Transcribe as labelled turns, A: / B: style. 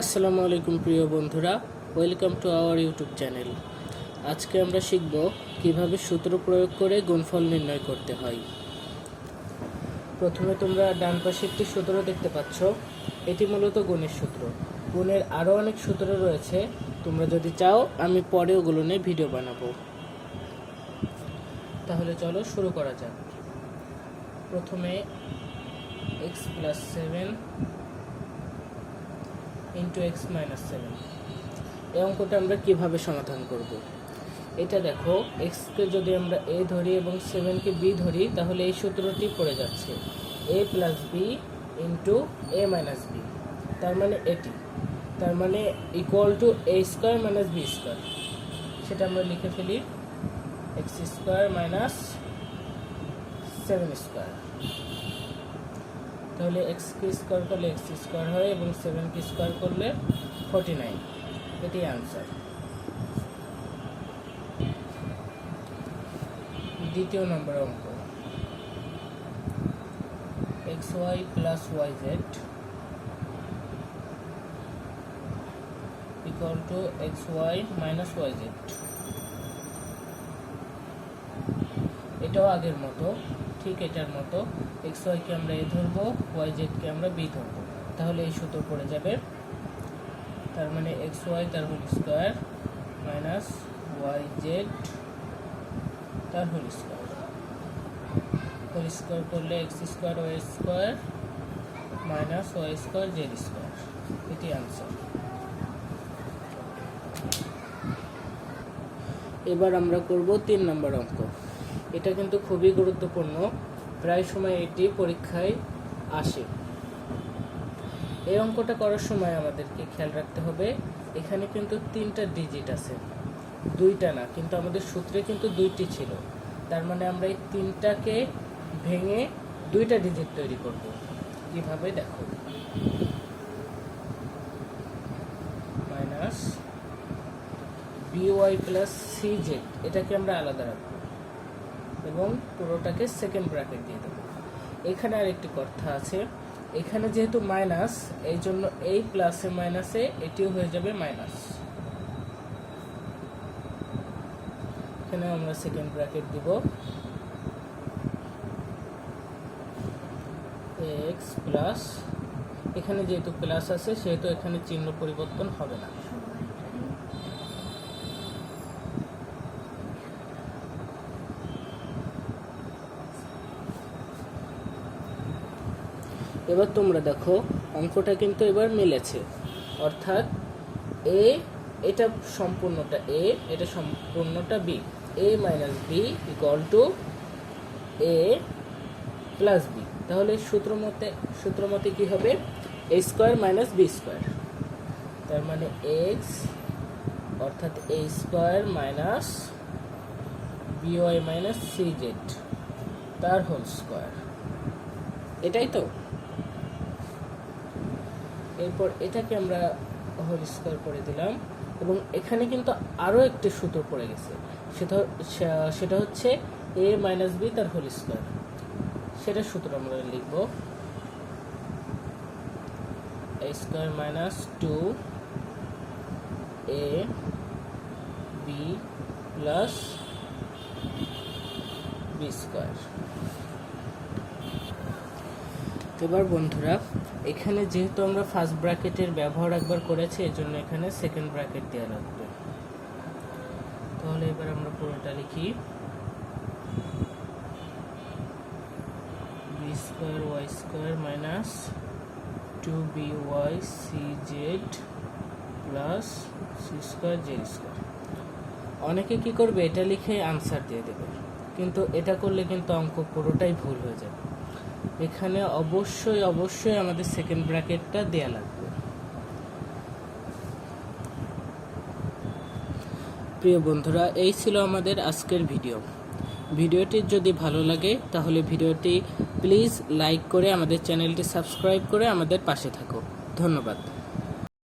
A: আসসালামু আলাইকুম প্রিয় বন্ধুরা, welcome to our YouTube channel. আজকে আমরা শিখব কীভাবে সূত্র প্রয়োগ করে গুণফল নির্ণয় করতে হয়। প্রথমে তোমরা ডান পাশে একটি সূত্র দেখতে পাচ্ছ, এটি মূলত গুণের সূত্র। গুণের আরও অনেক সূত্র রয়েছে, তোমরা যদি চাও, আমি পরে ওগুলো নিয়ে ভিডিও বানাবো। তাহলে চলো শুরু করা যাক। প্রথমে x plus seven into x minus seven এই অঙ্কটা আমরা কীভাবে সমাধান করব? এটা দেখো এক্সকে যদি আমরা এ ধরি এবং সেভেনকে বি ধরি, তাহলে এই সূত্রটি পড়ে যাচ্ছে A plus B into A minus B তার মানে এটি। তার মানে equal to A square minus B square সেটা আমরা লিখে ফেলি X square minus seven square তাহলে এক্স কে স্কোয়ার করলে এক্স স্কোয়ার হয় এবং সেভেন কে স্কোয়ার করলে ফর্টি নাইন এটি আনসার দ্বিতীয় নম্বর অঙ্ক। X Y plus Y Z to X Y minus Y Z এটাও আগের মতো। ঠিক এটার মতো। এক্স ওয়াইকে আমরা এ ধরবো ওয়াই জেডকে আমরা বি ধরবো। তাহলে এই সূত্র পড়ে যাবে, তার মানে এক্স ওয়াই তার whole square minus Y Z তার হোল স্কোয়ার। হোল স্কোয়ার করলে X square Y square minus Y square Z square. এটি আনসার এবার আমরা করব তিন নম্বর অঙ্ক। এটা কিন্তু খুবই গুরুত্বপূর্ণ। প্রায় সময় এটি পরীক্ষায় আসে। এই অঙ্কটা করার সময় আমাদেরকে খেয়াল রাখতে হবে, এখানে কিন্তু তিনটা ডিজিট আছে। দুইটা না, কিন্তু আমাদের সূত্রে কিন্তু দুইটি ছিল। তার মানে আমরা এই তিনটাকে ভেঙে দুইটা ডিজিট তৈরি করব। কীভাবে দেখো। Minus B Y plus C Z এটাকে আমরা আলাদা রাখব। এবং পুরোটাকে সেকেন্ড ব্র্যাকেট দিয়ে দেবো। এখানে আরেকটি কথা আছে, এখানে যেহেতু মাইনাস এই জন্য এই প্লাসে মাইনাসে এটিও হয়ে যাবে মাইনাস এখানে আমরা সেকেন্ড ব্র্যাকেট দিব। এক্স প্লাস এখানে যেহেতু প্লাস আছে, সেহেতু এখানে চিহ্ন পরিবর্তন হবে না। এবার তোমরা দেখো, অঙ্কটা কিন্তু এবার মিলেছে। অর্থাৎ এ, এটা সম্পূর্ণটা এ, এটা সম্পূর্ণটা B. A minus B equal to A plus B. তাহলে সূত্র মতে সূত্র মতে কী হবে? A square minus B square. তার মানে এক্স, অর্থাৎ A square minus B Y minus C Z, তার হোল স্কোয়ার। এটাই তো? এরপর এটাকে আমরা হোল স্কোয়ার করে দিলাম এবং এখানে কিন্তু আরও একটি সূত্র পড়ে গেছে। সেটা সেটা হচ্ছে এ মাইনাস বি তার হোল স্কোয়ার। সেটা সূত্র আমরা লিখব। A square minus two A B plus B square. এবার বন্ধুরা এখানে যেহেতু আমরা ফার্স্ট ব্র্যাকেটের ব্যবহার একবার করেছি এর জন্য এখানে সেকেন্ড ব্র্যাকেট দেওয়া লাগবে। তাহলে এবার আমরা পুরোটা লিখি। B square Y square minus two B Y C Z plus C square Z square অনেকে কী করবে, এটা লিখে আনসার দিয়ে দেবে। কিন্তু এটা করলে কিন্তু অঙ্ক পুরোটাই ভুল হয়ে যাবে। এখানে অবশ্যই অবশ্যই আমাদের সেকেন্ড ব্র্যাকেটটা দেয়া লাগবে। প্রিয় বন্ধুরা, এই ছিল আমাদের আজকের ভিডিও ভিডিওটি যদি ভালো লাগে, তাহলে ভিডিওটি প্লিজ লাইক করে আমাদের চ্যানেলটি সাবস্ক্রাইব করে আমাদের পাশে থাকো। ধন্যবাদ।